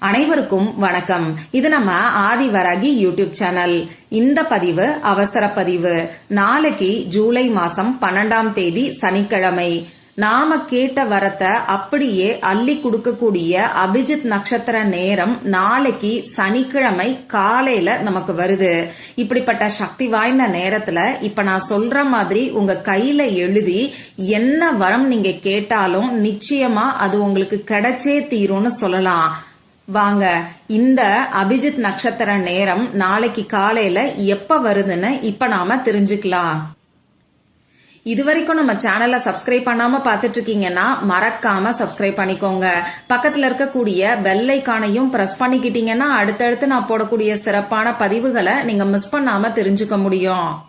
அனைவருக்கும் வணக்கம். இது நம்ம ஆதிவராகி யூடியூப் சேனல். இந்த பதிவு அவசர பதிவு. நாளைக்கு ஜூலை மாசம் பன்னெண்டாம் தேதி சனிக்கிழமை. நாம கேட்ட வரத்தை அப்படியே அள்ளி கொடுக்கக்கூடிய அபிஜித் நட்சத்திர நேரம் நாளைக்கு சனிக்கிழமை காலையில நமக்கு வருது. இப்படிப்பட்ட சக்தி வாய்ந்த நேரத்துல இப்ப நான் சொல்ற மாதிரி உங்க கையில எழுதி என்ன வரம் நீங்க கேட்டாலும் நிச்சயமா அது உங்களுக்கு கிடைச்சே தீரும்னு சொல்லலாம். வாங்க இந்த அபிஜித் நட்சத்திர நேரம் நாளைக்கு காலையில எப்ப வருதுன்னு இப்ப நாம தெரிஞ்சுக்கலாம். இது வரைக்கும் நம்ம சேனலை சப்ஸ்கிரைப் பண்ணாம பாத்துட்டு இருக்கீங்கன்னா மறக்காம சப்ஸ்கிரைப் பண்ணிக்கோங்க. பக்கத்துல இருக்கக்கூடிய பெல் ஐக்கானையும் பிரஸ் பண்ணிக்கிட்டீங்கன்னா அடுத்தடுத்து நான் போடக்கூடிய சிறப்பான பதிவுகளை நீங்க மிஸ் பண்ணாம தெரிஞ்சுக்க முடியும்.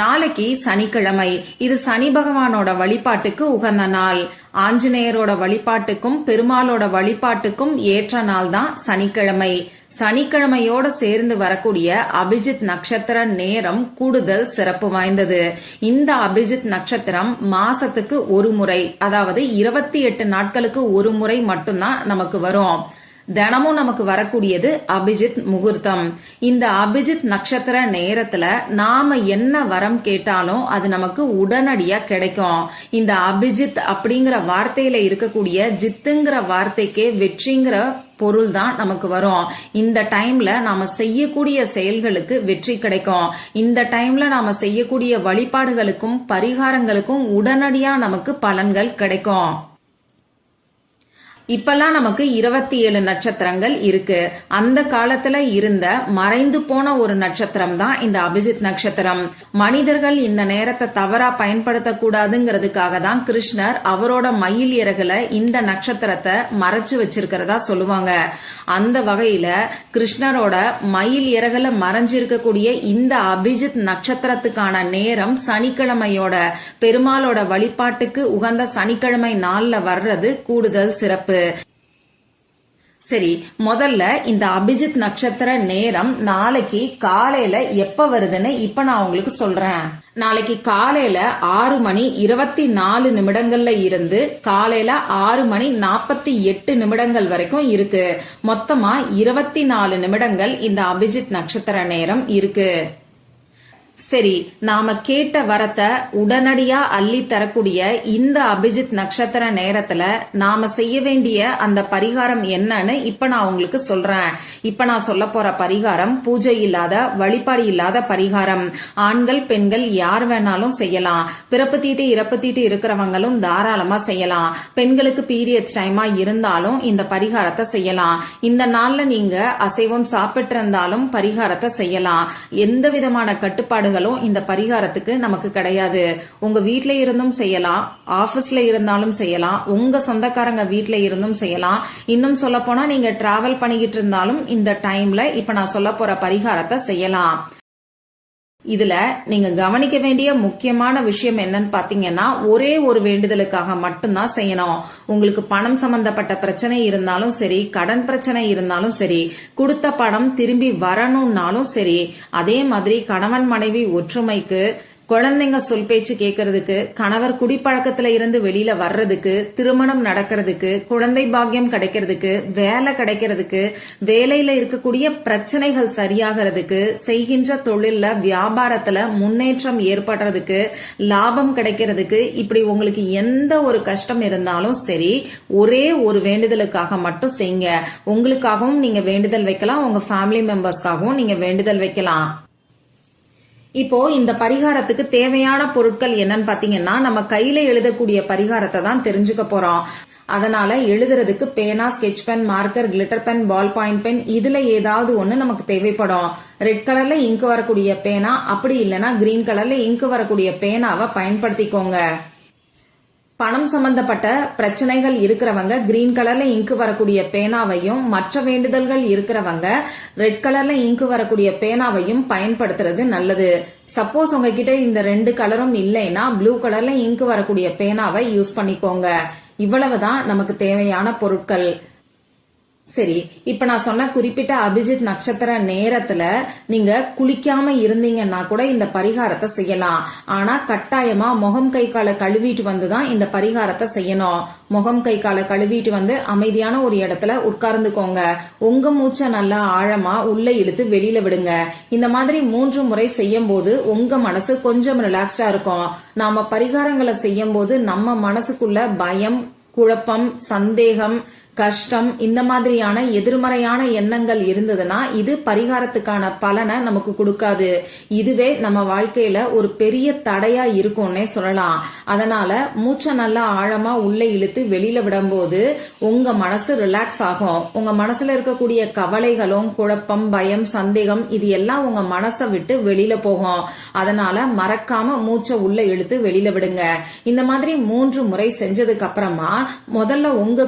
நாளைக்கு சனிக்கிழமை. இது சனி பகவானோட வழிபாட்டுக்கு உகந்த நாள். ஆஞ்சநேயரோட வழிபாட்டுக்கும் பெருமாளோட வழிபாட்டுக்கும் ஏற்ற நாள் தான் சனிக்கிழமை. சனிக்கிழமையோட சேர்ந்து வரக்கூடிய அபிஜித் நட்சத்திர நேரம் கூடுதல் சிறப்பு வாய்ந்தது. இந்த அபிஜித் நட்சத்திரம் மாசத்துக்கு ஒரு முறை அதாவது இருபத்தி எட்டு நாட்களுக்கு ஒரு முறை மட்டும்தான் நமக்கு வரும். தினமும் நமக்கு வரக்கூடியது அபிஜித் முகூர்த்தம். இந்த அபிஜித் நட்சத்திர நேரத்துல நாம என்ன வரம் கேட்டாலும் அது நமக்கு உடனடியா கிடைக்கும். இந்த அபிஜித் அப்படிங்கிற வார்த்தையில இருக்கக்கூடிய ஜித்துங்கிற வார்த்தைக்கே வெற்றிங்கிற பொருள் தான் நமக்கு வரும். இந்த டைம்ல நாம செய்யக்கூடிய செயல்களுக்கு வெற்றி கிடைக்கும். இந்த டைம்ல நாம செய்யக்கூடிய வழிபாடுகளுக்கும் பரிகாரங்களுக்கும் உடனடியா நமக்கு பலன்கள் கிடைக்கும். இப்பெல்லாம் நமக்கு இருபத்தி ஏழு நட்சத்திரங்கள் இருக்கு. அந்த காலத்துல இருந்த மறைந்து போன ஒரு நட்சத்திரம் தான் இந்த அபிஜித் நட்சத்திரம். மனிதர்கள் இந்த நேரத்தை தவறா பயன்படுத்தக்கூடாதுங்கிறதுக்காக தான் கிருஷ்ணர் அவரோட மயில் இறகுல இந்த நட்சத்திரத்தை மறைச்சு வச்சிருக்கிறதா சொல்லுவாங்க. அந்த வகையில கிருஷ்ணரோட மயில் இறகுல மறைஞ்சிருக்கக்கூடிய இந்த அபிஜித் நட்சத்திரத்துக்கான நேரம் சனிக்கிழமையோட பெருமாளோட வழிபாட்டுக்கு உகந்த சனிக்கிழமை நாள்ல வர்றது கூடுதல் சிறப்பு. சரி முதல்ல இந்த அபிஜித் நட்சத்திர நேரம் நாளைக்கு காலையில எப்ப வருதுன்னு இப்ப நான் உங்களுக்கு சொல்றேன். நாளைக்கு காலையில ஆறு மணி இருபத்தி நாலு நிமிடங்கள்ல இருந்து காலையில ஆறு மணி நாற்பத்தி எட்டு நிமிடங்கள் வரைக்கும் இருக்கு. மொத்தமா இருபத்தி நாலு நிமிடங்கள் இந்த அபிஜித் நட்சத்திர நேரம் இருக்கு. சரி நாம கேட்ட வரத்தை உடனடியா அள்ளி தரக்கூடிய இந்த அபிஜித் நட்சத்திர நேரத்துல நாம செய்ய வேண்டிய அந்த பரிகாரம் என்னன்னு இப்ப நான் உங்களுக்கு சொல்றேன். இப்ப நான் சொல்ல போற பரிகாரம் பூஜை இல்லாத வழிபாடு இல்லாத பரிகாரம். ஆண்கள் பெண்கள் யார் வேணாலும் செய்யலாம். பிறப்பு தீட்டு இறப்பு தீட்டு இருக்கிறவங்களும் தாராளமா செய்யலாம். பெண்களுக்கு பீரியட்ஸ் டைமா இருந்தாலும் இந்த பரிகாரத்தை செய்யலாம். இந்த நாள்ல நீங்க அசைவம் சாப்பிட்டு இருந்தாலும் பரிகாரத்தை செய்யலாம். எந்த விதமான கட்டுப்பாடு கட்டுப்பாடுகளும் இந்த பரிகாரத்துக்கு நமக்கு கிடையாது. உங்க வீட்டில இருந்தும் செய்யலாம் ஆபீஸ்ல இருந்தாலும் செய்யலாம் உங்க சொந்தக்காரங்க வீட்டில இருந்தும் செய்யலாம். இன்னும் சொல்ல போனா நீங்க டிராவல் பண்ணிக்கிட்டு இருந்தாலும் இந்த டைம்ல இப்ப நான் சொல்ல போற பரிகாரத்தை செய்யலாம். இதுல நீங்க கவனிக்க வேண்டிய முக்கியமான விஷயம் என்னன்னு பாத்தீங்கன்னா ஒரே ஒரு வேண்டுதலுக்காக மட்டும்தான் செய்யணும். உங்களுக்கு பணம் சம்பந்தப்பட்ட பிரச்சனை இருந்தாலும் சரி கடன் பிரச்சனை இருந்தாலும் சரி கொடுத்த பணம் திரும்பி வரணும்னாலும் சரி அதே மாதிரி கணவன் மனைவி ஒற்றுமைக்கு குழந்தைங்க சொல் பேச்சு கேட்கறதுக்கு கணவர் குடிப்பழக்கத்துல இருந்து வெளியில வர்றதுக்கு திருமணம் நடக்கிறதுக்கு குழந்தை பாக்கியம் கிடைக்கிறதுக்கு வேலை கிடைக்கிறதுக்கு வேலையில இருக்கக்கூடிய பிரச்சனைகள் சரியாகிறதுக்கு செய்கின்ற தொழில்ல வியாபாரத்துல முன்னேற்றம் ஏற்படுறதுக்கு லாபம் கிடைக்கிறதுக்கு இப்படி உங்களுக்கு எந்த ஒரு கஷ்டம் இருந்தாலும் சரி ஒரே ஒரு வேண்டுதலுக்காக மட்டும் செய்யுங்க உங்களுக்காகவும் நீங்க வேண்டுதல் வைக்கலாம் உங்க ஃபேமிலி மெம்பர்ஸ்க்காகவும் நீங்க வேண்டுதல் வைக்கலாம். இப்போ இந்த பரிகாரத்துக்கு தேவையான பொருட்கள் என்னன்னு பாத்தீங்கன்னா நம்ம கையில எழுதக்கூடிய பரிகாரத்தை தான் தெரிஞ்சுக்க போறோம். அதனால எழுதுறதுக்கு பேனா sketch pen marker glitter pen ball point pen இதுல ஏதாவது ஒண்ணு நமக்கு தேவைப்படும். ரெட் கலர்ல இங்க் வரக்கூடிய பேனா அப்படி இல்லைன்னா கிரீன் கலர்ல இங்கு வரக்கூடிய பேனாவை பயன்படுத்திக்கோங்க. பணம் சம்பந்தப்பட்ட பிரச்சனைகள் இருக்கிறவங்க கிரீன் கலர்ல இங்கு வரக்கூடிய பேனாவையும் மற்ற வேண்டுதல்கள் இருக்கிறவங்க ரெட் கலர்ல இங்கு வரக்கூடிய பேனாவையும் பயன்படுத்துறது நல்லது. சப்போஸ் உங்ககிட்ட இந்த ரெண்டு கலரும் இல்லைன்னா ப்ளூ கலர்ல இங்கு வரக்கூடிய பேனாவை யூஸ் பண்ணிக்கோங்க. இவ்வளவுதான் நமக்கு தேவையான பொருட்கள். சரி இப்ப நான் சொன்ன குறிப்பிட்ட அபிஜித் நட்சத்திர நேரத்துல நீங்க குளிக்காம இருந்தீங்கன்னா கூட இந்த பரிகாரத்தை செய்யலாம். ஆனா கட்டாயமா முகம் கை காலை கழுவிட்டு வந்து தான் இந்த பரிகாரத்தை செய்யணும். முகம் கை காலை கழுவிட்டு வந்து அமைதியான ஒரு இடத்துல உட்கார்ந்துக்கோங்க. உங்க மூச்சை நல்லா ஆழமா உள்ள இழுத்து வெளியில விடுங்க. இந்த மாதிரி மூன்று முறை செய்யும் போது உங்க மனசு கொஞ்சம் ரிலாக்ஸ்டா இருக்கும். நாம பரிகாரங்களை செய்யும் போது நம்ம மனசுக்குள்ள பயம் குழப்பம் சந்தேகம் கஷ்டம் இந்த மாதிரியான எதிர்மறையான எண்ணங்கள் இருந்ததுன்னா இது பரிகாரத்துக்கான பலனை நமக்கு கொடுக்காது. இதுவே நம்ம வாழ்க்கையில ஒரு பெரிய தடையா இருக்கும்னே சொல்லலாம். அதனால மூச்சை நல்லா ஆழமா உள்ள இழுத்து வெளியில விடும்போது உங்க மனசு ரிலாக்ஸ் ஆகும். உங்க மனசுல இருக்கக்கூடிய கவலைகளும் குழப்பம் பயம் சந்தேகம் இது எல்லாம் உங்க மனசை விட்டு வெளியில போகும். அதனால மறக்காம மூச்சை உள்ள இழுத்து வெளியில விடுங்க. இந்த மாதிரி மூன்று முறை செஞ்சதுக்கு அப்புறமா முதல்ல உங்க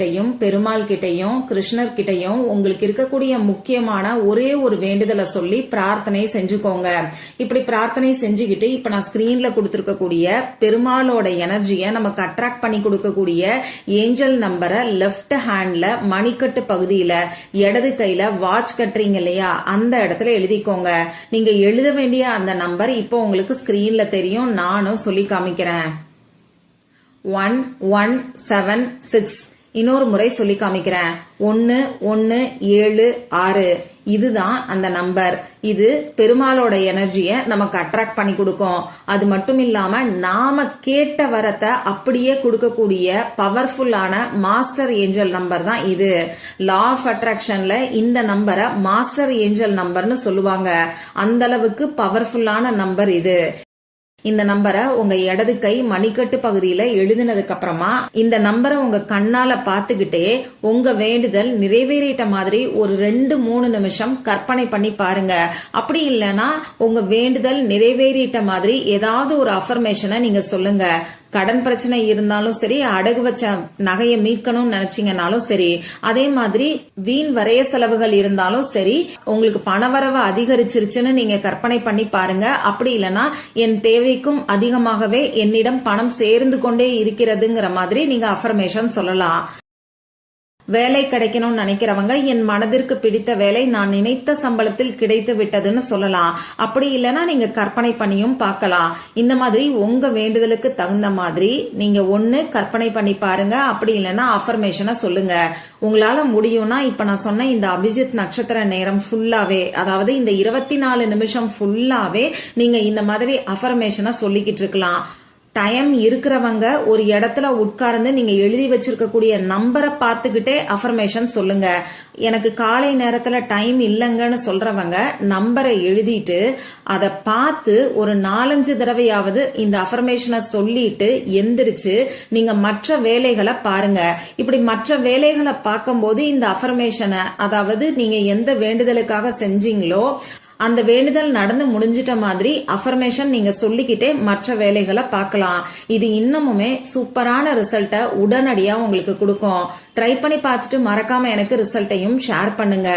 கிட்டையும் பெருமாள் கிட்டையும் கிருஷ்ணர் கிட்டையும் உங்களுக்கு இருக்கக்கூடிய முக்கியமான ஒரே ஒரு வேண்டுதலை சொல்லி பிரார்த்தனை செஞ்சுக்கோங்க. இப்படி பிரார்த்தனை செஞ்சுக்கிட்டு இப்ப நான் ஸ்கிரீன்ல கொடுத்துருக்கக்கூடிய பெருமாளோட எனர்ஜியை நமக்கு அட்ராக்ட் பண்ணி கொடுக்கக்கூடிய ஏஞ்சல் நம்பரை லெஃப்ட் ஹேண்ட்ல மணிக்கட்டு பகுதியில இடது கையில வாட்ச் கட்டுறீங்க இல்லையா? அந்த இடத்துல எழுதிக்கோங்க. நீங்க எழுத வேண்டிய அந்த நம்பர் இப்போ உங்களுக்கு ஸ்கிரீன்ல தெரியும். நானும் சொல்லி காமிக்கிறேன். ஒன் ஒன் செவன் சிக்ஸ் இன்னொரு முறை சொல்லி காமிக்கிறேன். ஒன்னு ஒன்னு ஏழு ஆறு. இதுதான் அந்த நம்பர். இது பெருமாளோட எனர்ஜியை நமக்கு அட்ராக்ட் பண்ணி கொடுக்கும். அது மட்டும் இல்லாம நாம கேட்ட வரத்தை அப்படியே கொடுக்கக்கூடிய பவர்ஃபுல்லான மாஸ்டர் ஏஞ்சல் நம்பர் தான் இது. லா ஆஃப் அட்ராக்ஷன்ல இந்த நம்பரை மாஸ்டர் ஏஞ்சல் நம்பர்னு சொல்லுவாங்க. அந்த அளவுக்கு பவர்ஃபுல்லான நம்பர் இது. இந்த நம்பரை உங்க இடது கை மணிக்கட்டு பகுதியில எழுதினதுக்கு அப்புறமா இந்த நம்பரை உங்க கண்ணால பாத்துக்கிட்டே உங்க வேண்டுதல் நிறைவேறிட்ட மாதிரி ஒரு ரெண்டு மூணு நிமிஷம் கற்பனை பண்ணி பாருங்க. அப்படி இல்லைன்னா உங்க வேண்டுதல் நிறைவேறிட்ட மாதிரி ஏதாவது ஒரு அஃபர்மேஷனை நீங்க சொல்லுங்க. கடன் பிரச்சனை இருந்தாலும் சரி அடகு வச்ச நகையை மீட்கணும்னு நினைச்சீங்கனாலும் சரி அதே மாதிரி வீண் வரைய செலவுகள் இருந்தாலும் சரி உங்களுக்கு பணவரவு அதிகரிச்சிருச்சுன்னு நீங்க கற்பனை பண்ணி பாருங்க. அப்படி இல்லைன்னா என் தேவைக்கும் அதிகமாகவே என்னிடம் பணம் சேர்ந்து கொண்டே இருக்கிறதுங்கிற மாதிரி நீங்க அஃபர்மேஷன் சொல்லலாம். வேலை கிடைக்கணும்னு நினைக்கிறவங்க என் மனதிற்கு பிடித்த வேலை நான் நினைத்த சம்பளத்தில் கிடைத்து விட்டதுன்னு சொல்லலாம். அப்படி இல்லைன்னா நீங்க கற்பனை பண்ணியும் பார்க்கலாம். இந்த மாதிரி உங்க வேண்டுதலுக்கு தகுந்த மாதிரி நீங்க ஒண்ணு கற்பனை பண்ணி பாருங்க. அப்படி இல்லைன்னா அஃபர்மேஷனை சொல்லுங்க. உங்களால முடியும்னா இப்ப நான் சொன்ன இந்த அபிஜித் நட்சத்திர நேரம் ஃபுல்லாவே அதாவது இந்த இருபத்தி நாலு நிமிஷம் ஃபுல்லாவே நீங்க இந்த மாதிரி அஃபர்மேஷனை சொல்லிக்கிட்டு இருக்கலாம். டைம் இருக்கிறவங்க ஒரு இடத்துல உட்கார்ந்து நீங்க எழுதி வச்சிருக்கக்கூடிய நம்பரை பார்த்துக்கிட்டே அஃபர்மேஷன் சொல்லுங்க. எனக்கு காலை நேரத்துல டைம் இல்லைங்கன்னு சொல்றவங்க நம்பரை எழுதிட்டு அதை பார்த்து ஒரு நாலஞ்சு தடவையாவது இந்த அஃபர்மேஷனை சொல்லிட்டு எந்திரிச்சு நீங்க மற்ற வேலைகளை பாருங்க. இப்படி மற்ற வேலைகளை பார்க்கும்போது இந்த அஃபர்மேஷனை அதாவது நீங்க எந்த வேண்டுதலுக்காக செஞ்சீங்களோ அந்த வேண்டுதல் நடந்து முடிஞ்சிட்ட மாதிரி அஃபர்மேஷன் நீங்க சொல்லிக்கிட்டே மற்ற வேலைகளை பார்க்கலாம். இது இன்னமுமே சூப்பரான ரிசல்ட்டை உடனடியா உங்களுக்கு கொடுக்கும். ட்ரை பண்ணி பார்த்துட்டு மறக்காம எனக்கு ரிசல்ட்டையும் ஷேர் பண்ணுங்க.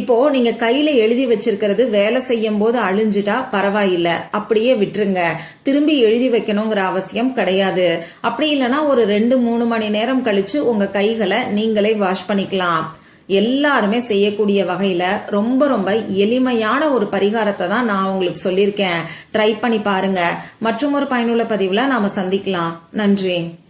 இப்போ நீங்க கையில எழுதி வச்சிருக்கிறது வேலை செய்யும் போது அழிஞ்சிட்டா பரவாயில்ல. அப்படியே விட்டுருங்க. திரும்பி எழுதி வைக்கணுங்கிற அவசியம் கிடையாது. அப்படி இல்லைன்னா ஒரு ரெண்டு மூணு மணி நேரம் கழிச்சு உங்க கைகளை நீங்களே வாஷ் பண்ணிக்கலாம். எல்லாருமே செய்யக்கூடிய வகையில ரொம்ப ரொம்ப எளிமையான ஒரு பரிகாரத்தை தான் நான் உங்களுக்கு சொல்லியிருக்கேன். ட்ரை பண்ணி பாருங்க. மற்றும் ஒரு பயனுள்ள பதிவுல நாம சந்திக்கலாம். நன்றி.